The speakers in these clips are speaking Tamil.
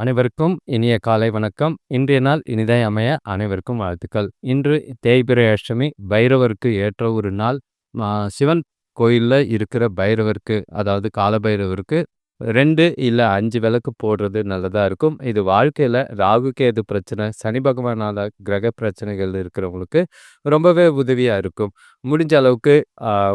அனைவருக்கும் இனிய காலை வணக்கம். இன்றைய நாள் இனிதாய் அமைய அனைவருக்கும் வாழ்த்துக்கள். இன்று தேய்பிரை அஷ்டமி பைரவருக்கு ஏற்ற ஒரு நாள். சிவன் கோயிலில் இருக்கிற பைரவருக்கு அதாவது காலபைரவருக்கு ரெண்டு இல்லை அஞ்சு விளக்கு போடுறது நல்லதாக இருக்கும். இது வாழ்க்கையில் ராகுகேது பிரச்சனை சனி பகவானால் கிரக பிரச்சனைகள் இருக்கிறவங்களுக்கு ரொம்பவே உதவியாக இருக்கும். முடிஞ்ச அளவுக்கு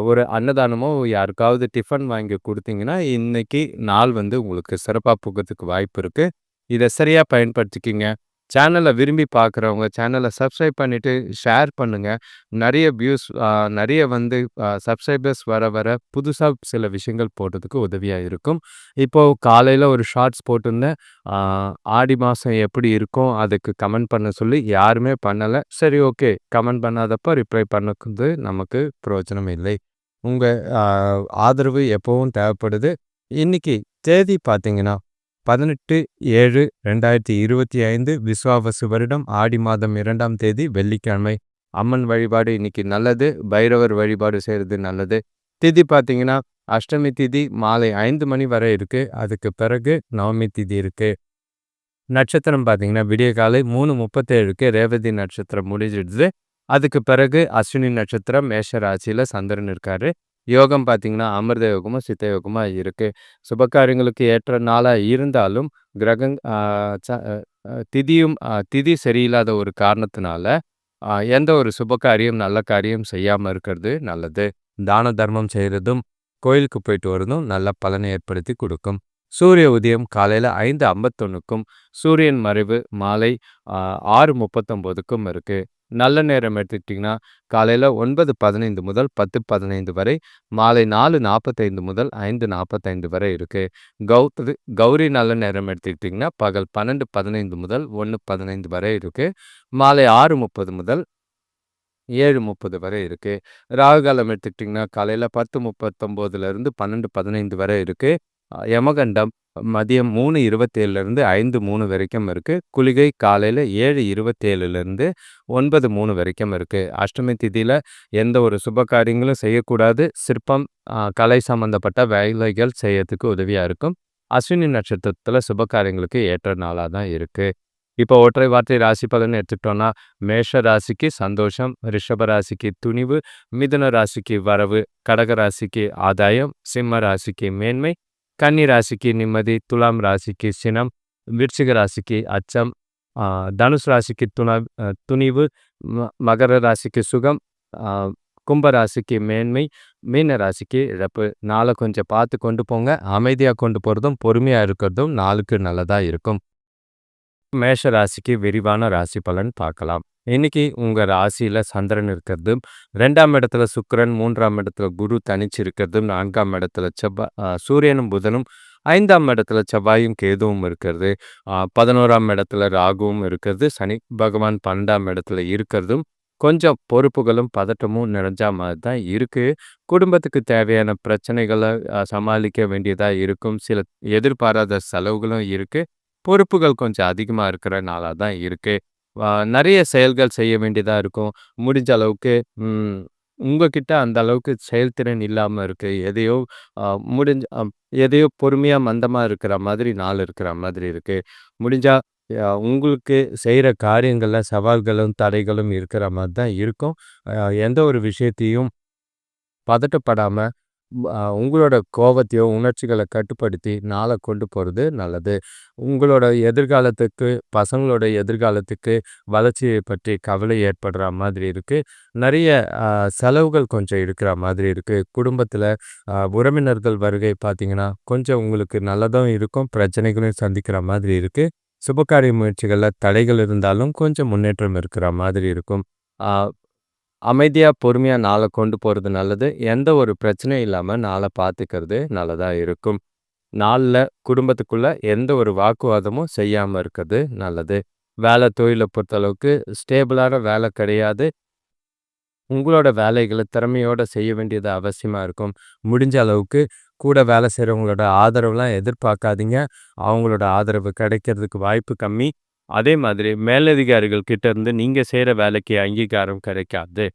ஒரு அன்னதானமோ யாருக்காவது டிஃபன் வாங்கி கொடுத்தீங்கன்னா இன்னைக்கு நாள் வந்து உங்களுக்கு சிறப்பாக போகிறதுக்கு வாய்ப்பு இருக்குது இதை சரியாக பயன்படுத்திக்கிங்க. சேனலை விரும்பி பார்க்குறவங்க சேனலை சப்ஸ்கிரைப் பண்ணிவிட்டு ஷேர் பண்ணுங்கள் நிறைய வியூஸ் நிறைய வந்து சப்ஸ்கிரைபர்ஸ் வர வர புதுசாக சில விஷயங்கள் போடுறதுக்கு உதவியாக இருக்கும். இப்போது காலையில் ஒரு ஷார்ட்ஸ் போட்டிருந்தேன். ஆடி மாதம் எப்படி இருக்கும் அதுக்கு கமெண்ட் பண்ண சொல்லி யாருமே பண்ணலை. சரி ஓகே கமெண்ட் பண்ணாதப்போ ரிப்ளை பண்ணக்குது நமக்கு பிரயோஜனம் இல்லை. உங்கள் ஆதரவு எப்போவும் தேவைப்படுது. இன்றைக்கி தேதி பார்த்தீங்கன்னா பதினெட்டு ஏழு ரெண்டாயிரத்தி இருபத்தி ஐந்து விஸ்வாவசு வருடம் ஆடி மாதம் இரண்டாம் தேதி வெள்ளிக்கிழமை. அம்மன் வழிபாடு இன்னைக்கு நல்லது பைரவர் வழிபாடு செய்கிறது நல்லது. திதி பார்த்தீங்கன்னா அஷ்டமி திதி மாலை ஐந்து மணி வரை இருக்கு. அதுக்கு பிறகு நவமி திதி இருக்கு. நட்சத்திரம் பார்த்தீங்கன்னா விடிய காலை மூணு முப்பத்தேழுக்கு ரேவதி நட்சத்திரம் முடிஞ்சிடுது. அதுக்கு பிறகு அஸ்வினி நட்சத்திரம் மேஷ ராசியில் சந்திரன் இருக்காரு. யோகம் பார்த்தீங்கன்னா அமிர்த யோகமும் சித்த யோகமாக இருக்குது சுபகாரியங்களுக்கு ஏற்ற நாளாக இருந்தாலும் கிரகங் திதியும் திதி சரியில்லாத ஒரு காரணத்தினால எந்த ஒரு சுபகாரியம் நல்ல காரியம் செய்யாமல் இருக்கிறது நல்லது. தான தர்மம் செய்கிறதும் கோயிலுக்கு போயிட்டு வரதும் நல்ல பலனை ஏற்படுத்தி கொடுக்கும். சூரிய உதயம் காலையில் ஐந்து ஐம்பத்தொன்னுக்கும் சூரியன் மறைவு மாலை ஆறு முப்பத்தொம்போதுக்கும் இருக்குது நல்ல நேரம் எடுத்துக்கிட்டிங்கன்னா காலையில் ஒன்பது பதினைந்து முதல் பத்து பதினைந்து வரை மாலை நாலு நாற்பத்தைந்து முதல் ஐந்து நாற்பத்தைந்து வரை இருக்குது கௌ கௌரி நல்ல நேரம் எடுத்துக்கிட்டிங்கன்னா பகல் பன்னெண்டு பதினைந்து முதல் ஒன்று பதினைந்து வரை இருக்குது மாலை ஆறு முப்பது முதல் ஏழு முப்பது வரை இருக்குது ராகு காலம் எடுத்துக்கிட்டிங்கன்னா காலையில் பத்து முப்பத்தொம்போதுலேருந்து பன்னெண்டு பதினைந்து வரை இருக்குது யமகண்டம் மதியம் மூணு இருபத்தேழுலேருந்து ஐந்து மூணு வரைக்கும் இருக்குது குளிகை காலையில் ஏழு இருபத்தேழுலேருந்து ஒன்பது மூணு வரைக்கும் இருக்குது அஷ்டமி திதியில் எந்த ஒரு சுப காரியங்களும் செய்யக்கூடாது. சிற்பம் கலை சம்மந்தப்பட்ட வேலைகள் செய்யறதுக்கு உதவியாக இருக்கும். அஸ்வினி நட்சத்திரத்தில் சுப காரியங்களுக்கு ஏற்ற நாளாக தான் இருக்குது இப்போ ஒற்றை வார்த்தை ராசி பலன் எடுத்துக்கிட்டோம்னா மேஷ ராசிக்கு சந்தோஷம் ரிஷப ராசிக்கு துணிவு மிதுன ராசிக்கு வரவு கடக ராசிக்கு ஆதாயம் சிம்ம ராசிக்கு மேன்மை கன்னி ராசிக்கு நிம்மதி துலாம் ராசிக்கு சினம் விருச்சிக ராசிக்கு அச்சம் தனுஷ் ராசிக்கு துண துணிவு மகர ராசிக்கு சுகம் கும்ப ராசிக்கு மேன்மை மீன ராசிக்கு இழப்பு. நாளை கொஞ்சம் பார்த்து கொண்டு போங்க. அமைதியாக கொண்டு போகிறதும் பொறுமையாக இருக்கிறதும் நாளுக்கு நல்லதாக இருக்கும். மேஷ ராசிக்கு விரிவான ராசி பலன் பார்க்கலாம். இன்னைக்கு உங்கள் ராசியில் சந்திரன் இருக்கிறது ரெண்டாம் இடத்துல சுக்கரன் மூன்றாம் இடத்துல குரு தனிச்சு இருக்கிறது நான்காம் இடத்துல செவ்வா சூரியனும் புதனும் ஐந்தாம் இடத்துல செவ்வாயும் கேதுவும் இருக்கிறது. பதினோராம் இடத்துல ராகுவும் இருக்கிறது. சனி பகவான் பன்னெண்டாம் இடத்துல இருக்கிறதும் கொஞ்சம் பொறுப்புகளும் பதட்டமும் நிறைஞ்ச மாதிரி தான் இருக்குது குடும்பத்துக்கு தேவையான பிரச்சனைகளை சமாளிக்க வேண்டியதாக இருக்கும். சில எதிர்பாராத செலவுகளும் இருக்குது பொறுப்புகள் கொஞ்சம் அதிகமாக இருக்கிற நாளாக தான் இருக்குது நிறைய செயல்கள் செய்ய வேண்டியதாக இருக்கும். முடிஞ்ச அளவுக்கு உங்ககிட்ட அந்த அளவுக்கு செயல்திறன் இல்லாமல் இருக்குது எதையோ முடிஞ்ச எதையோ பொறுமையாக மந்தமாக இருக்கிற மாதிரி நாள் இருக்கிற மாதிரி இருக்குது முடிஞ்சால் உங்களுக்கு செய்கிற காரியங்களில் சவால்களும் தடைகளும் இருக்கிற மாதிரி தான் இருக்கும். எந்த ஒரு விஷயத்தையும் பதட்டப்படாமல் உங்களோட கோவத்தையோ உணர்ச்சிகளை கட்டுப்படுத்தி நாளை கொண்டு போகிறது நல்லது. உங்களோட எதிர்காலத்துக்கு பசங்களோட எதிர்காலத்துக்கு வளர்ச்சியை பற்றி கவலை ஏற்படுற மாதிரி இருக்குது நிறைய செலவுகள் கொஞ்சம் இருக்கிற மாதிரி இருக்குது குடும்பத்தில் உறவினர்கள் வருகை பார்த்திங்கன்னா கொஞ்சம் உங்களுக்கு நல்லதும் இருக்கும் பிரச்சனைகளையும் சந்திக்கிற மாதிரி இருக்குது சுபகாரிய முயற்சிகளில் தடைகள் இருந்தாலும் கொஞ்சம் முன்னேற்றம் இருக்கிற மாதிரி இருக்கும். அமைதியாக பொறுமையாக நாளை கொண்டு போகிறது நல்லது. எந்த ஒரு பிரச்சனையும் இல்லாமல் நாளை பார்த்துக்கிறது நல்லதாக இருக்கும். நாளில் குடும்பத்துக்குள்ளே எந்த ஒரு வாக்குவாதமும் செய்யாமல் இருக்கிறது நல்லது. வேலை தொழிலை பொறுத்தளவுக்கு ஸ்டேபிளான வேலை கிடையாது. உங்களோட வேலைகளை திறமையோடு செய்ய வேண்டியது அவசியமாக இருக்கும். முடிஞ்ச அளவுக்கு கூட வேலை செய்கிறவங்களோட ஆதரவுலாம் எதிர்பார்க்காதீங்க. அவங்களோட ஆதரவு கிடைக்கிறதுக்கு வாய்ப்பு கம்மி. அதே மாதிரி மேலதிகாரிகள் கிட்ட இருந்து நீங்கள் செய்கிற வேலைக்கு அங்கீகாரம் கிடைக்காது.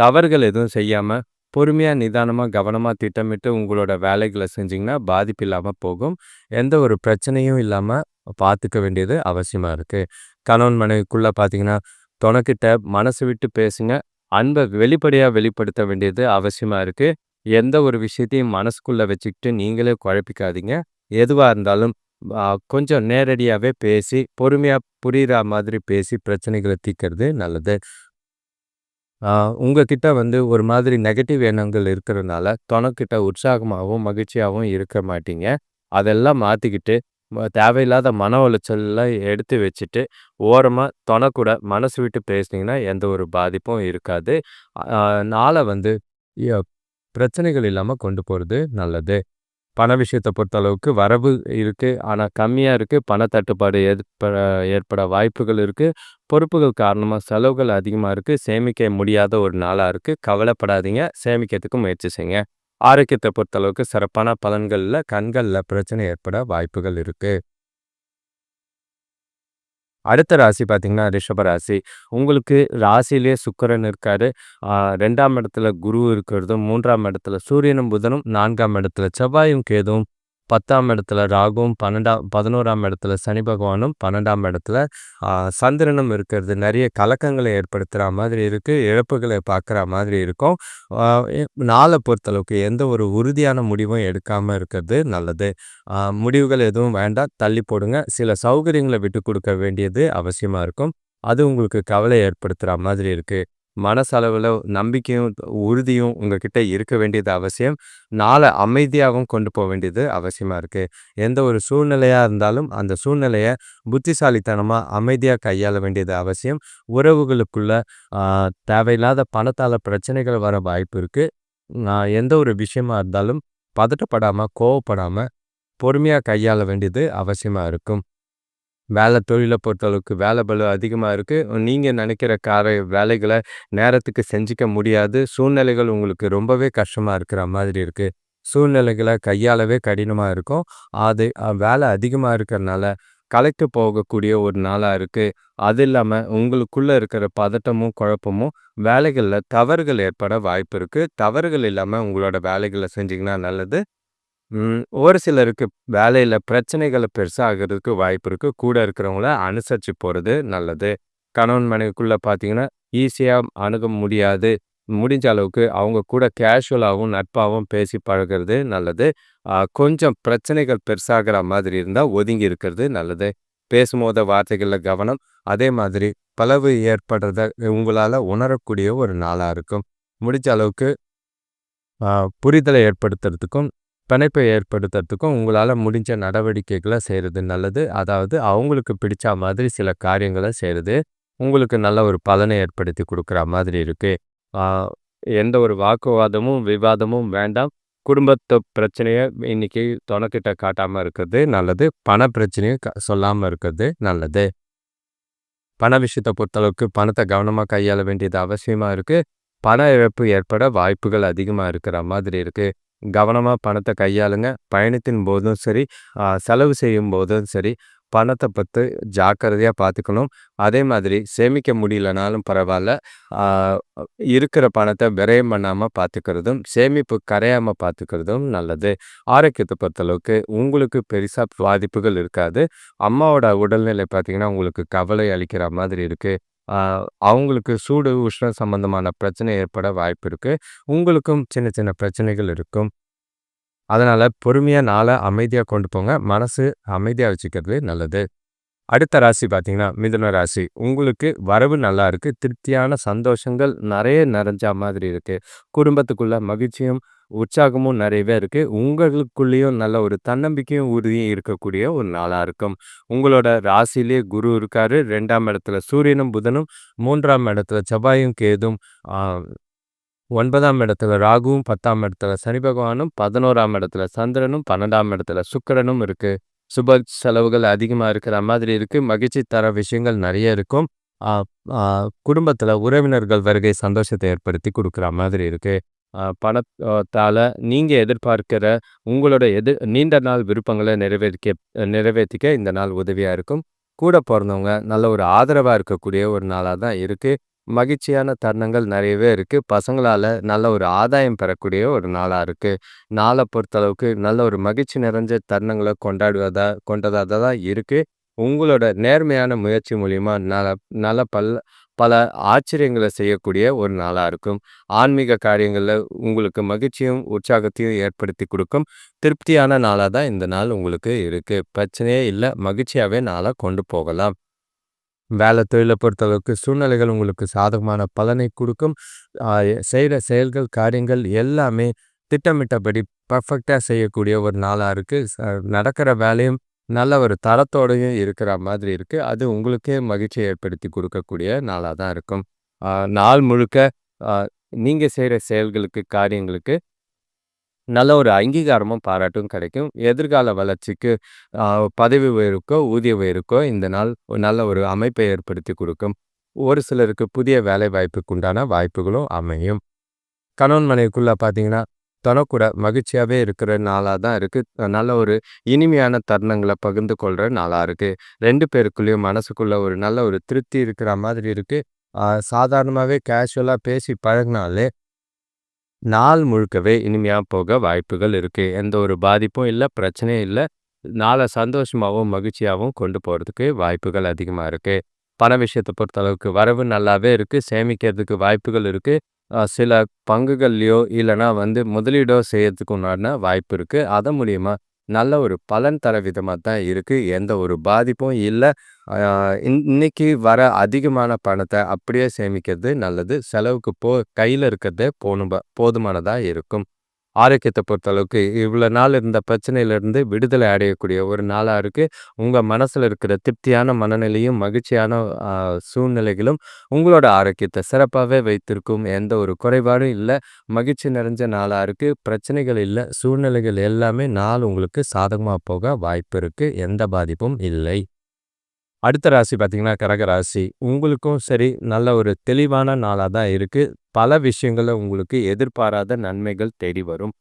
தவறுகள் எதுவும் செய்யாமல் பொறுமையாக நிதானமாக கவனமாக திட்டமிட்டு உங்களோட வேலைகளை செஞ்சிங்கன்னா பாதிப்பு இல்லாமல் போகும். எந்த ஒரு பிரச்சனையும் இல்லாமல் பார்த்துக்க வேண்டியது அவசியமாக இருக்குது கணவன் மனைவிக்குள்ளே பார்த்தீங்கன்னா, தொணக்கிட்ட மனசு விட்டு பேசுங்க. அன்பை வெளிப்படையாக வெளிப்படுத்த வேண்டியது அவசியமாக இருக்குது எந்த ஒரு விஷயத்தையும் மனசுக்குள்ளே வச்சுக்கிட்டு நீங்களே குழப்பிக்காதீங்க. எதுவாக இருந்தாலும் கொஞ்சம் நேரடியாகவே பேசி, பொறுமையாக புரிகிற மாதிரி பேசி பிரச்சனைகளை தீர்க்கிறது நல்லது. ஆ உங்ககிட்ட வந்து ஒரு மாதிரி நெகட்டிவ் எண்ணங்கள் இருக்கிறதுனால தொணக்கிட்ட உற்சாகமாகவும் மகிழ்ச்சியாகவும் இருக்க மாட்டீங்க. அதெல்லாம் மாற்றிக்கிட்டு தேவையில்லாத மன உளைச்சல்லாம் எடுத்து வச்சுட்டு, ஓரமாக தொண கூட மனசு விட்டு பேசுனீங்கன்னா, எந்த ஒரு பாதிப்பும் இருக்காது. நாளை வந்து பிரச்சனைகள் இல்லாமல் கொண்டு போகிறது நல்லது. பண விஷயத்தை பொறுத்த அளவுக்கு வரவு இருக்குது ஆனால் கம்மியாக இருக்குது பணத்தட்டுப்பாடு ஏற்பட ஏற்பட வாய்ப்புகள் இருக்குது பொறுப்புகள் காரணமாக செலவுகள் அதிகமாக இருக்குது சேமிக்க முடியாத ஒரு நாளாக இருக்குது கவலைப்படாதீங்க. சேமிக்கிறதுக்கு முயற்சி செய்யுங்க. ஆரோக்கியத்தை பொறுத்தளவுக்கு சிறப்பான பலன்களில் கண்களில் பிரச்சனை ஏற்பட வாய்ப்புகள் இருக்குது அடுத்த ராசி பார்த்தீங்கன்னா, ரிஷப ராசி. உங்களுக்கு ராசியிலே சுக்கரன் இருக்காரு. ரெண்டாம் இடத்துல குரு இருக்கிறதும், மூன்றாம் இடத்துல சூரியனும், புதனும், நான்காம் இடத்துல செவ்வாயும், கேதுவும், 10ஆம் இடத்துல ராகுவும், 12ஆம் 11ஆம் இடத்துல சனி பகவானும், 12ஆம் இடத்துல சந்திரனும் இருக்கிறது நிறைய கலக்கங்களை ஏற்படுத்துகிற மாதிரி இருக்குது இழப்புகளை பார்க்குற மாதிரி இருக்கும். நாளை பொறுத்தளவுக்கு எந்த ஒரு உறுதியான முடிவும் எடுக்காமல் இருக்கிறது நல்லது. முடிவுகள் எதுவும் வேண்டாம். தள்ளி போடுங்க. சில சௌகரியங்களை விட்டு கொடுக்க வேண்டியது அவசியமாக இருக்கும். அது உங்களுக்கு கவலை ஏற்படுத்துகிற மாதிரி இருக்குது மனசளவில் நம்பிக்கையும், உறுதியும் உங்ககிட்ட இருக்க வேண்டியது அவசியம். நாளை அமைதியாகவும் கொண்டு போக வேண்டியது அவசியமா இருக்கு. எந்த ஒரு சூழ்நிலையா இருந்தாலும், அந்த சூழ்நிலையை புத்திசாலித்தனமா, அமைதியாக கையாள வேண்டியது அவசியம். உறவுகளுக்குள்ள தேவையில்லாத பணத்தால பிரச்சனைகள் வர வாய்ப்பு இருக்கு. எந்த ஒரு விஷயமா இருந்தாலும் பதட்டப்படாம, கோவப்படாம, பொறுமையாக கையாள வேண்டியது அவசியமாக இருக்கும். வேலை தொழிலை பொறுத்தளவுக்கு வேலை பளு அதிகமாக இருக்குது நீங்கள் நினைக்கிற கார வேலைகளை நேரத்துக்கு செஞ்சுக்க முடியாது. சூழ்நிலைகள் உங்களுக்கு ரொம்பவே கஷ்டமாக இருக்கிற மாதிரி இருக்குது சூழ்நிலைகளை கையாளவே கடினமாக இருக்கும். அது வேலை அதிகமாக இருக்கிறனால, களைத்து போகக்கூடிய ஒரு நாளாக இருக்குது அது இல்லாமல் உங்களுக்குள்ளே இருக்கிற பதட்டமும், குழப்பமும் வேலைகளில் தவறுகள் ஏற்பட வாய்ப்பு இருக்குது தவறுகள் இல்லாமல் உங்களோட வேலைகளை செஞ்சிங்கன்னா நல்லது. ஒரு சிலருக்கு வேலையில் பிரச்சனைகளை பெருசாகிறதுக்கு வாய்ப்பு இருக்குது கூட இருக்கிறவங்கள அனுசரித்து போகிறது நல்லது. கணவன் மனைவிக்குள்ளே பார்த்தீங்கன்னா, ஈஸியாக அணுக முடியாது. முடிஞ்ச அளவுக்கு அவங்க கூட கேஷுவலாகவும் நட்பாகவும் பேசி பழகுறது நல்லது. கொஞ்சம் பிரச்சனைகள் பெருசாகிற மாதிரி இருந்தால் ஒதுங்கி இருக்கிறது நல்லது. பேசும்போத வார்த்தைகளில் கவனம். அதே மாதிரி பலவு ஏற்படுறத உங்களால் உணரக்கூடிய ஒரு நாளாக இருக்கும். முடிஞ்ச அளவுக்கு புரிதலை ஏற்படுத்துறதுக்கும், பிணைப்பை ஏற்படுத்துறதுக்கும் உங்களால முடிஞ்ச நடவடிக்கைகள செய்கிறது நல்லது. அதாவது அவங்களுக்கு பிடிச்ச மாதிரி சில காரியங்களை செய்கிறது உங்களுக்கு நல்ல ஒரு பலனை ஏற்படுத்தி கொடுக்குற மாதிரி இருக்கு. எந்த ஒரு வாக்குவாதமும், விவாதமும் வேண்டாம். குடும்பத்து பிரச்சனையை இன்னைக்கு தொணக்கிட்ட காட்டாம இருக்கிறது நல்லது. பண பிரச்சனையும் க சொல்லாம இருக்கிறது நல்லது. பண விஷயத்தை பொறுத்தளவுக்கு பணத்தை கவனமா கையாள வேண்டியது அவசியமா இருக்கு. பண இழப்பு ஏற்பட வாய்ப்புகள் அதிகமா இருக்கிற மாதிரி இருக்கு. கவனமாக பணத்தை கையாளுங்க. பயணத்தின் போதும் சரி, செலவு செய்யும் போதும் சரி, பணத்தை பற்றி ஜாக்கிரதையாக பார்த்துக்கணும். அதே மாதிரி சேமிக்க முடியலனாலும் பரவாயில்ல இருக்கிற பணத்தை விரயம் பண்ணாமல் பார்த்துக்கிறதும், சேமிப்பு கரையாமல் பார்த்துக்கிறதும் நல்லது. ஆரோக்கியத்தை பொறுத்தளவுக்கு உங்களுக்கு பெருசாக பாதிப்புகள் இருக்காது. அம்மாவோட உடல்நிலை பார்த்திங்கன்னா உங்களுக்கு கவலை அளிக்கிற மாதிரி இருக்குது அவங்களுக்கு சூடு, உஷ்ணம் சம்பந்தமான பிரச்சனை ஏற்பட வாய்ப்பு இருக்கு. உங்களுக்கும் சின்ன சின்ன பிரச்சனைகள் இருக்கும். அதனால பொறுமையா நாளை அமைதியா கொண்டு போங்க. மனசு அமைதியா வச்சுக்கிறது நல்லது. அடுத்த ராசி பார்த்தீங்கன்னா, மிதுன ராசி. உங்களுக்கு வரவு நல்லா இருக்கு. திருப்தியான சந்தோஷங்கள் நிறைய நிறைஞ்ச மாதிரி இருக்கு. குடும்பத்துக்குள்ள மகிழ்ச்சியும், உற்சாகமும் நிறையவே இருக்குது உங்களுக்குள்ளேயும் நல்ல ஒரு தன்னம்பிக்கையும், உறுதியும் இருக்கக்கூடிய ஒரு நாளாக இருக்கும். உங்களோட ராசிலேயே குரு இருக்காரு. ரெண்டாம் இடத்துல சூரியனும், புதனும், மூன்றாம் இடத்துல செவ்வாயும், கேதும் ஒன்பதாம் இடத்துல ராகுவும், 10ஆம் இடத்துல சனி பகவானும், 11ஆம் இடத்துல சந்திரனும், 12ஆம் இடத்துல சுக்கிரனும் இருக்குது சுப செலவுகள் அதிகமாக இருக்கிற மாதிரி இருக்குது மகிழ்ச்சி தர விஷயங்கள் நிறைய இருக்கும். குடும்பத்தில் உறவினர்கள் வருகை சந்தோஷத்தை ஏற்படுத்தி கொடுக்குற மாதிரி இருக்குது பணத்தால் நீங்கள் எதிர்பார்க்கிற உங்களோட எது நீண்ட நாள் விருப்பங்களை நிறைவேறிக்க நிறைவேற்றிக்க இந்த நாள் உதவியாக இருக்கும். கூட பிறந்தவங்க நல்ல ஒரு ஆதரவாக இருக்கக்கூடிய ஒரு நாளாக தான் இருக்குது மகிழ்ச்சியான தருணங்கள் நிறையவே இருக்குது பசங்களால் நல்ல ஒரு ஆதாயம் பெறக்கூடிய ஒரு நாளாக இருக்குது நாளை பொறுத்தளவுக்கு நல்ல ஒரு மகிழ்ச்சி நிறைஞ்ச தருணங்களை கொண்டாடுவதா கொண்டதாக தான் இருக்குது உங்களோட நேர்மையான முயற்சி மூலிமா நல்ல நல்ல பல்ல பல ஆச்சரியங்களை செய்யக்கூடிய ஒரு நாளாக இருக்கும். ஆன்மீக காரியங்களில் உங்களுக்கு மகிழ்ச்சியும், உற்சாகத்தையும் ஏற்படுத்தி கொடுக்கும் திருப்தியான நாளாக தான் இந்த நாள் உங்களுக்கு இருக்குது பிரச்சனையே இல்லை மகிழ்ச்சியாகவே நாளாக கொண்டு போகலாம். வேலை தொழிலை பொறுத்தளவுக்கு சூழ்நிலைகள் உங்களுக்கு சாதகமான பலனை கொடுக்கும் செய்கிற செயல்கள், காரியங்கள் எல்லாமே திட்டமிட்டபடி பர்ஃபெக்டாக செய்யக்கூடிய ஒரு நாளாக இருக்குது நடக்கிற வேலையும் நல்ல ஒரு தரத்தோடயும் இருக்கிற மாதிரி இருக்கு. அது உங்களுக்கே மகிழ்ச்சியை ஏற்படுத்தி கொடுக்கக்கூடிய நாளாக தான் இருக்கும். நாள் முழுக்க நீங்கள் நீங்க செயல்களுக்கு, காரியங்களுக்கு நல்ல ஒரு அங்கீகாரமும், பாராட்டும் கிடைக்கும். எதிர்கால வளர்ச்சிக்கு பதவி உயர்வுக்கோ, ஊதிய உயர்வுக்கோ இந்த நாள் நல்ல ஒரு அமைப்பை ஏற்படுத்தி கொடுக்கும் ஒரு சிலருக்கு புதிய வேலை வாய்ப்புக்கு உண்டான வாய்ப்புகளும் அமையும். கணவன் மனைவிக்குள்ள பார்த்தீங்கன்னா, தனக்கூட மகிழ்ச்சியாவே இருக்கிற நாளாக தான் இருக்கு. நல்ல ஒரு இனிமையான தருணங்களை பகிர்ந்து கொள்ற நாளா இருக்கு. ரெண்டு பேருக்குள்ளேயும் மனசுக்குள்ள ஒரு நல்ல ஒரு திருப்தி இருக்கிற மாதிரி இருக்கு. சாதாரணமாகவே கேஷுவலாக கேஷுவலா பேசி பழகுனாலே நாள் முழுக்கவே இனிமையாக போக வாய்ப்புகள் இருக்கு. எந்த ஒரு பாதிப்பும் இல்லை பிரச்சனையும் இல்லை நாளை சந்தோஷமாவும், மகிழ்ச்சியாவும் கொண்டு போறதுக்கு வாய்ப்புகள் அதிகமாக இருக்கு. பண விஷயத்த பொறுத்தளவுக்கு வரவு நல்லாவே இருக்கு. சேமிக்கிறதுக்கு வாய்ப்புகள் இருக்கு. சில பங்குகள்லையோ இல்லைனா வந்து முதலீடோ செய்யறதுக்கு உண்டான வாய்ப்பு இருக்குது அதன் மூலியமா நல்ல ஒரு பலன் தர விதமாக தான் இருக்குது எந்த ஒரு பாதிப்பும் இல்லை இன் இன்னைக்கு வர அதிகமான பணத்தை அப்படியே சேமிக்கிறது நல்லது. செலவுக்கு போ கையில் இருக்கிறதே போணும் போதுமானதாக இருக்கும். ஆரோக்கியத்தை பொறுத்தளவுக்கு இவ்வளோ நாள் இருந்த பிரச்சனையிலேருந்து விடுதலை அடையக்கூடிய ஒரு நாளாக இருக்குது உங்கள் மனசில் இருக்கிற திருப்தியான மனநிலையும், மகிழ்ச்சியான சூழ்நிலைகளும் உங்களோட ஆரோக்கியத்தை சிறப்பாகவே வைத்திருக்கும். எந்த ஒரு குறைபாடும் இல்லை. மகிழ்ச்சி நிறைஞ்ச நாளாக இருக்குது பிரச்சனைகள் இல்லை. சூழ்நிலைகள் எல்லாமே நாள் உங்களுக்கு சாதகமாக போக வாய்ப்பு இருக்குது எந்த பாதிப்பும் இல்லை. அடுத்த ராசி பார்த்தீங்கன்னா, கரகராசி உங்களுக்கும் சரி, நல்ல ஒரு தெளிவான நாளாக தான் இருக்குது பல விஷயங்கள்ல உங்களுக்கு எதிர்பாராத நன்மைகள் தேடி வரும்.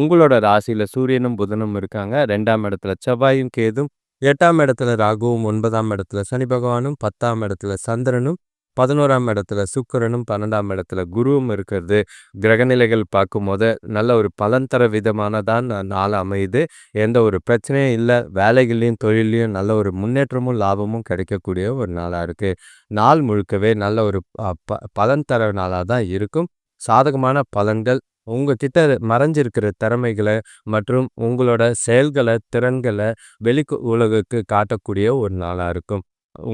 உங்களோட ராசியில் சூரியனும், புதனும் இருக்காங்க. ரெண்டாம் இடத்துல செவ்வாயும், கேதும், எட்டாம் இடத்துல ராகுவும், ஒன்பதாம் இடத்துல சனி பகவானும், 10ஆம் இடத்துல சந்திரனும், 11ஆம் இடத்துல சுக்கிரனும், 12ஆம் இடத்துல குருவும் இருக்கிறது. கிரகநிலைகள் பார்க்கும்போது நல்ல ஒரு பலன் தர விதமானதான் நாள் அமையுது. எந்த ஒரு பிரச்சனையும் இல்லை வேலைகள்லையும் தொழிலையும் நல்ல ஒரு முன்னேற்றமும், லாபமும் கிடைக்கக்கூடிய ஒரு நாளாக இருக்குது நாள் முழுக்கவே நல்ல ஒரு ப பலன் தர நாளாக தான் இருக்கும். சாதகமான பலன்கள் உங்ககிட்ட மறைஞ்சிருக்கிற திறமைகளை மற்றும் உங்களோட செயல்களை திறன்களை வெளி உலகுக்கு காட்டக்கூடிய ஒரு நாளாக இருக்கும்.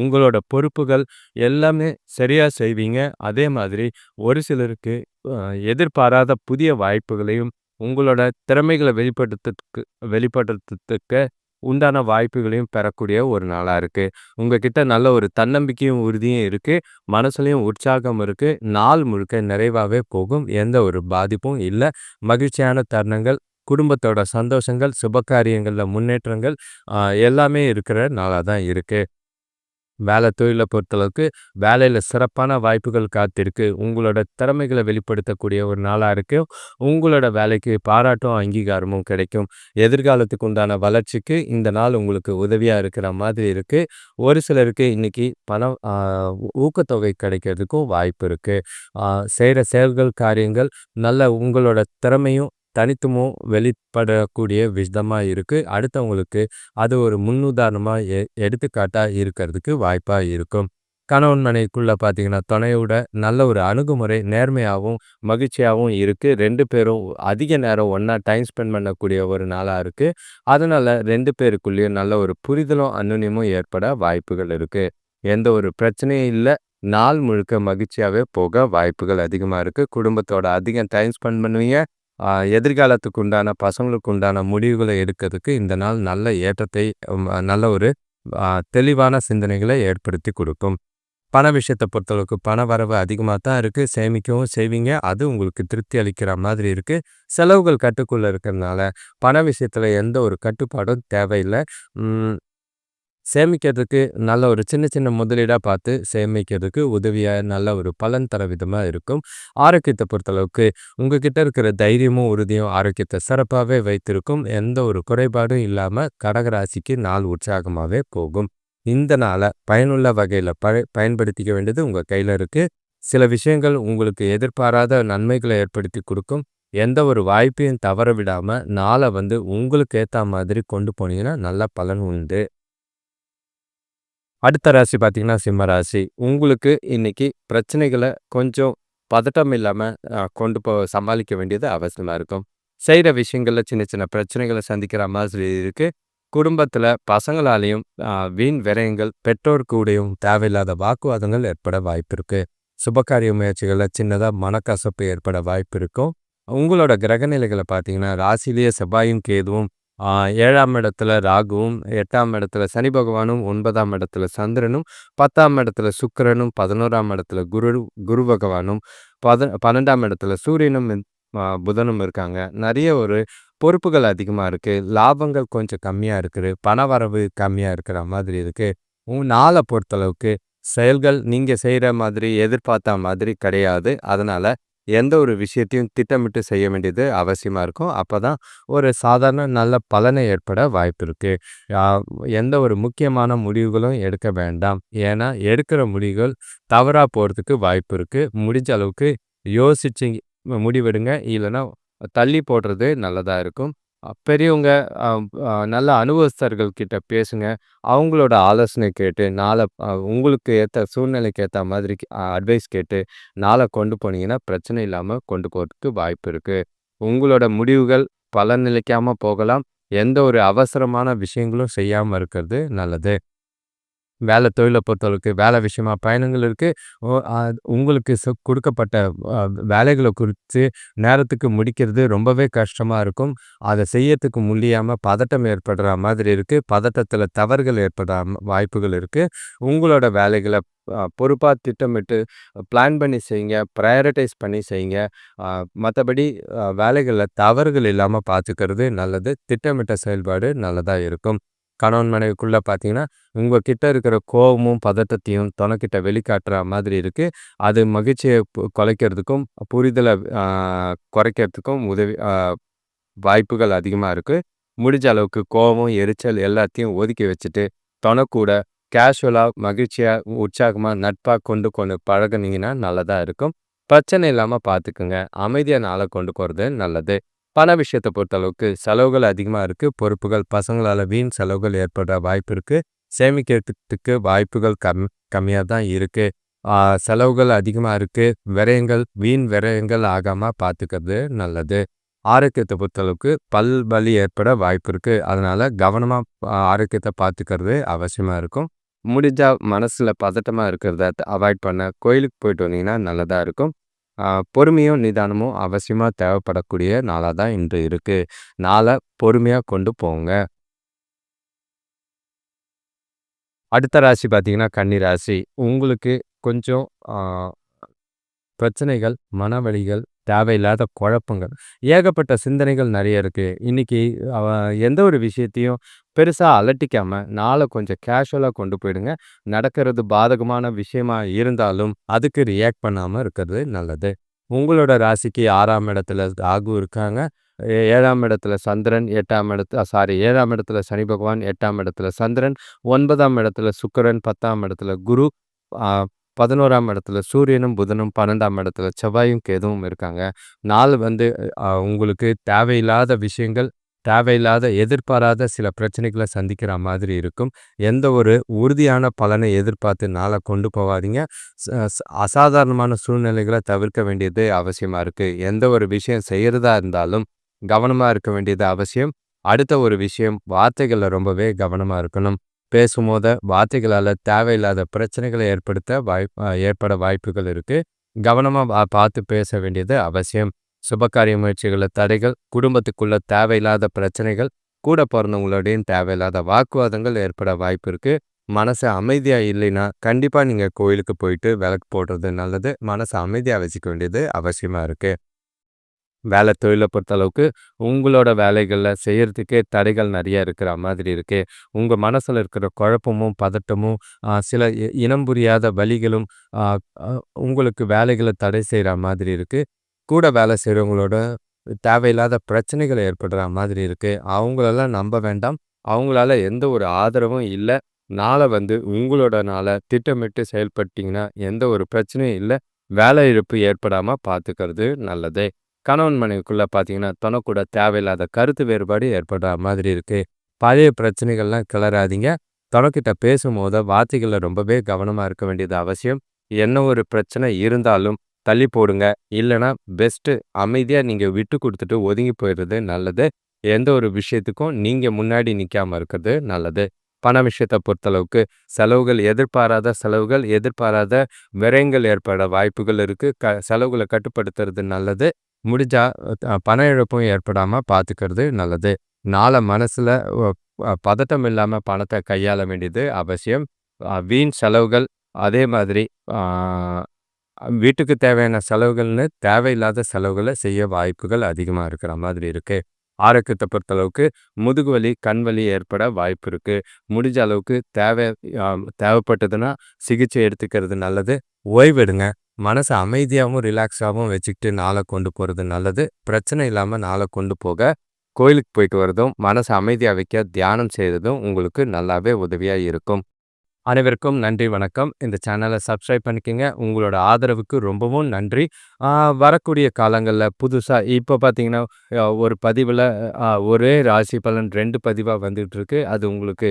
உங்களோட பொறுப்புகள் எல்லாமே சரியாக செய்வீங்க. அதே மாதிரி ஒரு சிலருக்கு எதிர்பாராத புதிய வாய்ப்புகளையும், உங்களோட திறமைகளை வெளிப்படுத்துறதுக்கு வெளிப்படுத்துறதுக்கு உண்டான வாய்ப்புகளையும் பெறக்கூடிய ஒரு நாளாக இருக்குது உங்ககிட்ட நல்ல ஒரு தன்னம்பிக்கையும், உறுதியும் இருக்குது மனசுலையும் உற்சாகம் இருக்குது நாள் முழுக்க நிறைவாகவே போகும். எந்த ஒரு பாதிப்பும் இல்லை. மகிழ்ச்சியான தருணங்கள், குடும்பத்தோட சந்தோஷங்கள், சுபகாரியங்களில் முன்னேற்றங்கள் எல்லாமே இருக்கிற நாளாக தான் இருக்குது வேலை தொழில பொறுத்தளவுக்கு வேலையில் சிறப்பான வாய்ப்புகள் காத்திருக்கு. உங்களோட திறமைகளை வெளிப்படுத்தக்கூடிய ஒரு நாளாக இருக்குது உங்களோட வேலைக்கு பாராட்டும், அங்கீகாரமும் கிடைக்கும். எதிர்காலத்துக்கு உண்டான வளர்ச்சிக்கு இந்த நாள் உங்களுக்கு உதவியாக இருக்கிற மாதிரி இருக்குது ஒரு சிலருக்கு இன்றைக்கி பணம் ஊக்கத்தொகை கிடைக்கிறதுக்கும் வாய்ப்பு இருக்குது செய்கிற செயல்கள், காரியங்கள் நல்ல உங்களோட திறமையும், தனித்துவமும் வெளிப்படக்கூடிய விதமா இருக்கு. அடுத்தவங்களுக்கு அது ஒரு முன்னுதாரணமா எ எடுத்துக்காட்டா இருக்கிறதுக்கு வாய்ப்பா இருக்கும். கணவன் மனைவிக்குள்ள பார்த்தீங்கன்னா, துணையோட நல்ல ஒரு அணுகுமுறை நேர்மையாகவும் மகிழ்ச்சியாகவும் இருக்குது ரெண்டு பேரும் அதிக நேரம் ஒன்றா டைம் ஸ்பெண்ட் பண்ணக்கூடிய ஒரு நாளாக இருக்குது அதனால் ரெண்டு பேருக்குள்ளேயும் நல்ல ஒரு புரிதலும், அந்யோன்யமும் ஏற்பட வாய்ப்புகள் இருக்குது எந்த ஒரு பிரச்சனையும் இல்லை நாள் முழுக்க மகிழ்ச்சியாகவே போக வாய்ப்புகள் அதிகமாக இருக்குது குடும்பத்தோட அதிகம் டைம் ஸ்பெண்ட் பண்ணுவீங்க. எதிர்காலத்துக்கு உண்டான, பசங்களுக்கு உண்டான முடிவுகளை எடுக்கிறதுக்கு இந்த நாள் நல்ல ஏற்றத்தை, நல்ல ஒரு தெளிவான சிந்தனைகளை ஏற்படுத்தி கொடுக்கும். பண விஷயத்தை பொறுத்தளவுக்கு பண வரவு அதிகமாக தான் இருக்குது சேமிக்கவும் செய்வீங்க. அது உங்களுக்கு திருப்தி அளிக்கிற மாதிரி இருக்குது செலவுகள் கட்டுக்குள்ளே இருக்கிறனால, பண விஷயத்தில் எந்த ஒரு கட்டுப்பாடும் தேவையில்லை. சேமிக்கிறதுக்கு நல்ல ஒரு சின்ன சின்ன முதலீடாக பார்த்து சேமிக்கிறதுக்கு உதவியாக நல்ல ஒரு பலன் தர விதமாக இருக்கும். ஆரோக்கியத்தை பொறுத்தளவுக்கு உங்ககிட்ட இருக்கிற தைரியமும், உறுதியும் ஆரோக்கியத்தை சிறப்பாகவே வைத்திருக்கும். எந்த ஒரு குறைபாடும் இல்லாமல் கடக ராசிக்கு நாள் உற்சாகமாகவே போகும். இந்த நாளை பயனுள்ள வகையில் ப பயன்படுத்திக்க வேண்டியது உங்கள் கையில் இருக்குது சில விஷயங்கள் உங்களுக்கு எதிர்பாராத நன்மைகளை ஏற்படுத்தி கொடுக்கும் எந்த ஒரு வாய்ப்பையும் தவற விடாமல் நாளை வந்து உங்களுக்கு ஏற்ற மாதிரி கொண்டு போனீங்கன்னா நல்ல பலன் உண்டு அடுத்த ராசி பார்த்திங்கன்னா சிம்ம ராசி. உங்களுக்கு இன்னைக்கு பிரச்சனைகளை கொஞ்சம் பதட்டம் இல்லாமல் கொண்டு போ சமாளிக்க வேண்டியது அவசியமாக இருக்கும். செய்கிற விஷயங்களில் சின்ன சின்ன பிரச்சனைகளை சந்திக்கிற மாதிரி இருக்குது குடும்பத்தில் பசங்களாலேயும் வீண் விரயங்கள் பெற்றோர் கூடையும் தேவையில்லாத வாக்குவாதங்கள் ஏற்பட வாய்ப்பு இருக்குது சுபகாரிய முயற்சிகளில் சின்னதாக மனக்கசப்பு ஏற்பட வாய்ப்பு இருக்கும். உங்களோட கிரகநிலைகளை பார்த்தீங்கன்னா ராசிலேயே செவ்வாயும் கேதுவும் ஏழாம் இடத்துல ராகுவும் எட்டாம் இடத்துல சனி பகவானும் ஒன்பதாம் இடத்துல சந்திரனும் பத்தாம் இடத்துல சுக்கரனும் பதினோராம் இடத்துல குரு குரு பகவானும் பத பன்னெண்டாம் இடத்துல சூரியனும் புதனும் இருக்காங்க. நிறைய ஒரு பொறுப்புகள் அதிகமாக இருக்குது லாபங்கள் கொஞ்சம் கம்மியாக இருக்குது. பண வரவு கம்மியாக இருக்கிற மாதிரி இருக்குது நாளை பொறுத்தளவுக்கு செயல்கள் நீங்கள் செய்கிற மாதிரி எதிர்பார்த்த மாதிரி கிடையாது. அதனால் எந்த ஒரு விஷயத்தையும் திட்டமிட்டு செய்ய வேண்டியது அவசியமாக இருக்கும். அப்போ தான் ஒரு சாதாரண நல்ல பலனை ஏற்பட வாய்ப்பு இருக்குது எந்த ஒரு முக்கியமான முடிவுகளும் எடுக்க வேண்டாம். ஏன்னா எடுக்கிற முடிவுகள் தவறாக போகிறதுக்கு வாய்ப்பு இருக்குது முடிஞ்ச அளவுக்கு யோசிச்சு முடிவெடுங்க. இல்லைன்னா தள்ளி போடுறது நல்லதாக இருக்கும். பெரியவங்க நல்ல அனுபவஸ்தர்கள் கிட்ட பேசுங்க. அவங்களோட ஆலோசனை கேட்டு நாளை உங்களுக்கு ஏற்ற சூழ்நிலைக்கு ஏற்ற மாதிரி அட்வைஸ் கேட்டு நாளை கொண்டு போனீங்கன்னா பிரச்சனை இல்லாமல் கொண்டு போகிறதுக்கு வாய்ப்பு இருக்குது உங்களோட முடிவுகள் பலன் நிலைக்காமல் போகலாம். எந்த ஒரு அவசரமான விஷயங்களும் செய்யாமல் இருக்கிறது நல்லது. வேலை தொழிலை பொறுத்தளவுக்கு வேலை விஷயமா பயணங்கள் இருக்குது உங்களுக்கு கொடுக்கப்பட்ட வேலைகளை குறித்து நேரத்துக்கு முடிக்கிறது ரொம்பவே கஷ்டமாக இருக்கும். அதை செய்யறதுக்கு முடியாமல் பதட்டம் ஏற்படுற மாதிரி இருக்குது பதட்டத்தில் தவறுகள் ஏற்பட வாய்ப்புகள் இருக்குது உங்களோட வேலைகளை பொறுப்பாக திட்டமிட்டு பிளான் பண்ணி செய்யுங்க ப்ரையாரிட்டைஸ் பண்ணி செய்யுங்க. மற்றபடி வேலைகளில் தவறுகள் இல்லாமல் பார்த்துக்கிறது நல்லது. திட்டமிட்ட செயல்பாடு நல்லதாக இருக்கும். கணவன் மனைவிக்குள்ளே பார்த்தீங்கன்னா உங்கள் கிட்ட இருக்கிற கோபமும் பதட்டத்தையும் தொனக்கிட்ட வெளிக்காட்டுற மாதிரி இருக்குது அது மகிழ்ச்சியை குலைக்கிறதுக்கும் புரிதலை குறைக்கிறதுக்கும் உதவி வாய்ப்புகள் அதிகமாக இருக்குது முடிஞ்ச அளவுக்கு கோபம் எரிச்சல் எல்லாத்தையும் ஒதுக்கி வச்சுட்டு தொணக்கூட கேஷுவலாக மகிழ்ச்சியாக உற்சாகமாக நட்பாக கொண்டு கொண்டு பழகுனீங்கன்னா நல்லதாக இருக்கும். பிரச்சனை இல்லாமல் பார்த்துக்குங்க அமைதியாக நாளை கொண்டு போகிறது நல்லது. பண விஷயத்தை பொறுத்தளவுக்கு செலவுகள் அதிகமாக இருக்குது பொறுப்புகள் பசங்களால் வீண் செலவுகள் ஏற்பட வாய்ப்பு இருக்குது சேமிக்கிறதுக்கு வாய்ப்புகள் கம் கம்மியாக தான் இருக்குது செலவுகள் அதிகமாக இருக்குது விரயங்கள் வீண் விரயங்கள் ஆகாமல் பார்த்துக்கிறது நல்லது. ஆரோக்கியத்தை பொறுத்தளவுக்கு பல் வலி ஏற்பட வாய்ப்பு இருக்குது அதனால் கவனமாக ஆரோக்கியத்தை பார்த்துக்கிறது அவசியமாக இருக்கும். முடிஞ்சால் மனசில் பதட்டமாக இருக்கிறத அவாய்ட் பண்ண கோயிலுக்கு போயிட்டு வந்தீங்கன்னா நல்லதாக இருக்கும். பொறுமையும் நிதானமும் அவசியமாக தேவைப்படக்கூடிய நாளாக தான் இன்று இருக்குது நாளை பொறுமையாக கொண்டு போங்க. அடுத்த ராசி பார்த்தீங்கன்னா கன்னி ராசி. உங்களுக்கு கொஞ்சம் பிரச்சனைகள் மனவழிகள் தேவையில்லாத குழப்பங்கள் ஏகப்பட்ட சிந்தனைகள் நிறைய இருக்குது இன்றைக்கி எந்த ஒரு விஷயத்தையும் பெருசாக அலட்டிக்காமல் நாளை கொஞ்சம் கேஷுவலாக கொண்டு போயிடுங்க. நடக்கிறது பாதகமான விஷயமா இருந்தாலும் அதுக்கு ரியாக்ட் பண்ணாமல் இருக்கிறது நல்லது. உங்களோட ராசிக்கு ஆறாம் இடத்துல ராகு இருக்காங்க. ஏழாம் இடத்துல சந்திரன் எட்டாம் இடத்துல சாரி ஏழாம் இடத்துல சனி பகவான் எட்டாம் இடத்துல சந்திரன் ஒன்பதாம் இடத்துல சுக்கரன் பத்தாம் இடத்துல குரு பதினோராம் இடத்துல சூரியனும் புதனும் பன்னெண்டாம் இடத்துல செவ்வாயும் கேதுவும் இருக்காங்க. நாள் வந்து உங்களுக்கு தேவையில்லாத விஷயங்கள் தேவையில்லாத எதிர்பாராத சில பிரச்சனைகளை சந்திக்கிற மாதிரி இருக்கும். எந்த ஒரு உறுதியான பலனை எதிர்பார்த்து நாளை கொண்டு போகாதீங்க. அசாதாரணமான சூழ்நிலைகளை தவிர்க்க வேண்டியது அவசியமாக இருக்குது எந்த ஒரு விஷயம் செய்கிறதா இருந்தாலும் கவனமாக இருக்க வேண்டியது அவசியம். அடுத்த ஒரு விஷயம் வார்த்தைகளில் ரொம்பவே கவனமாக இருக்கணும். பேசும்போது வார்த்தைகளால் தேவையில்லாத பிரச்சனைகளை ஏற்படுத்த வாய்ப்பு ஏற்பட வாய்ப்புகள் இருக்குது கவனமாக பார்த்து பேச வேண்டியது அவசியம். சுபகாரிய முயற்சிகளில் தடைகள் குடும்பத்துக்குள்ள தேவையில்லாத பிரச்சனைகள் கூட பிறந்தவங்களோடையும் தேவையில்லாத வாக்குவாதங்கள் ஏற்பட வாய்ப்பு இருக்குது மனசு அமைதியாக இல்லைன்னா கண்டிப்பாக நீங்கள் கோயிலுக்கு போயிட்டு விளக்கு போடுறது நல்லது. மனசை அமைதியாக வச்சுக்க வேண்டியது அவசியமாக இருக்குது வேலை தொழிலை பொறுத்தளவுக்கு உங்களோட வேலைகளில் செய்கிறதுக்கே தடைகள் நிறைய இருக்கிற மாதிரி இருக்குது உங்கள் மனசில் இருக்கிற குழப்பமும் பதட்டமும் சில இனம் புரியாத வழிகளும் உங்களுக்கு வேலைகளை தடை செய்கிற மாதிரி இருக்குது கூட வேலை செய்கிறவங்களோட தேவையில்லாத பிரச்சனைகள் ஏற்படுற மாதிரி இருக்குது அவங்களெல்லாம் நம்ப வேண்டாம். அவங்களால எந்த ஒரு ஆதரவும் இல்லை. நாளை வந்து உங்களோட நாளை திட்டமிட்டு செயல்பட்டிங்கன்னா எந்த ஒரு பிரச்சனையும் இல்லை. வேலை இழப்பு ஏற்படாமல் பார்த்துக்கிறது நல்லது. கணவன் மனைவிக்குள்ளே பார்த்தீங்கன்னா தனக்கூட தேவையில்லாத கருத்து வேறுபாடு ஏற்படுற மாதிரி இருக்குது பழைய பிரச்சனைகள்லாம் கிளறாதீங்க. தனக்கிட்ட பேசும்போது வார்த்தைகளில் ரொம்பவே கவனமாக இருக்க வேண்டியது அவசியம். என்ன ஒரு பிரச்சனை இருந்தாலும் தள்ளி போடுங்க. இல்லைன்னா பெஸ்ட்டு அமைதியாக நீங்கள் விட்டு கொடுத்துட்டு ஒதுங்கி போயிடுறது நல்லது. எந்த ஒரு விஷயத்துக்கும் நீங்கள் முன்னாடி நிற்காமல் இருக்கிறது நல்லது. பண விஷயத்தை பொறுத்தளவுக்கு செலவுகள் எதிர்பாராத செலவுகள் எதிர்பாராத விரயங்கள் ஏற்பட வாய்ப்புகள் இருக்குது க செலவுகளை கட்டுப்படுத்துறது நல்லது. முடிஞ்சா பண இழப்பும் ஏற்படாமல் பார்த்துக்கிறது நல்லது. நாளை மனசில் பதட்டம் இல்லாமல் பணத்தை கையாள வேண்டியது அவசியம். வீண் செலவுகள் அதே மாதிரி வீட்டுக்கு தேவையான செலவுகள்னு தேவையில்லாத செலவுகளை செய்ய வாய்ப்புகள் அதிகமாக இருக்கிற மாதிரி இருக்குது ஆரோக்கியத்தை பொறுத்தளவுக்கு முதுகு வலி கண் வலி ஏற்பட வாய்ப்பு இருக்குது முடிஞ்ச அளவுக்கு தேவை தேவைப்பட்டதுன்னா சிகிச்சை எடுத்துக்கிறது நல்லது. ஓய்வெடுங்க. மனசை அமைதியாகவும் ரிலாக்ஸாகவும் வச்சுக்கிட்டு நாளை கொண்டு போகிறது நல்லது. பிரச்சனை இல்லாமல் நாளை கொண்டு போக கோயிலுக்கு போயிட்டு வரதும் மனசை அமைதியாக வைக்க தியானம் செய்கிறதும் உங்களுக்கு நல்லாவே உதவியாக இருக்கும். அனைவருக்கும் நன்றி வணக்கம். இந்த சேனலை சப்ஸ்கிரைப் பண்ணிக்கோங்க. உங்களோட ஆதரவுக்கு ரொம்பவும் நன்றி. வரக்கூடிய காலங்களில் புதுசாக இப்போ பார்த்தீங்கன்னா ஒரு பதிவில் ஒரே ராசி பலன் ரெண்டு பதிவாக வந்துகிட்டு இருக்கு அது உங்களுக்கு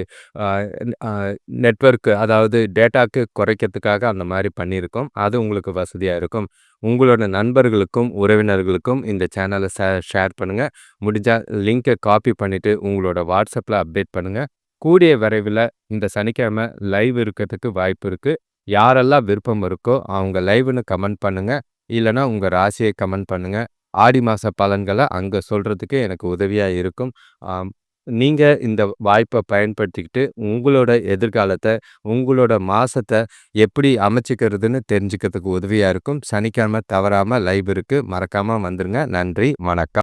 நெட்ஒர்க்கு அதாவது டேட்டாக்கு குறைக்கிறதுக்காக அந்த மாதிரி பண்ணியிருக்கோம். அது உங்களுக்கு வசதியாக இருக்கும். உங்களோட நண்பர்களுக்கும் உறவினர்களுக்கும் இந்த சேனலை ஷேர் பண்ணுங்கள் முடிஞ்சால் லிங்கை காப்பி பண்ணிவிட்டு உங்களோட வாட்ஸ்அப்பில் அப்டேட் பண்ணுங்கள் கூடிய விரைவில் இந்த சனிக்கிழமை லைவ் இருக்கிறதுக்கு வாய்ப்பு இருக்குது யாரெல்லாம் விருப்பம் இருக்கோ அவங்க லைவ்னு கமெண்ட் பண்ணுங்கள் இல்லைனா உங்கள் ராசியை கமெண்ட் பண்ணுங்கள் ஆடி மாத பலன்களை அங்கே சொல்கிறதுக்கு எனக்கு உதவியாக இருக்கும். நீங்கள் இந்த வாய்ப்பை பயன்படுத்திக்கிட்டு உங்களோட எதிர்காலத்தை உங்களோட மாதத்தை எப்படி அமைச்சிக்கிறதுன்னு தெரிஞ்சுக்கிறதுக்கு உதவியாக இருக்கும். சனிக்கிழமை தவறாமல் லைவ் இருக்குது மறக்காமல் வந்துடுங்க நன்றி வணக்கம்.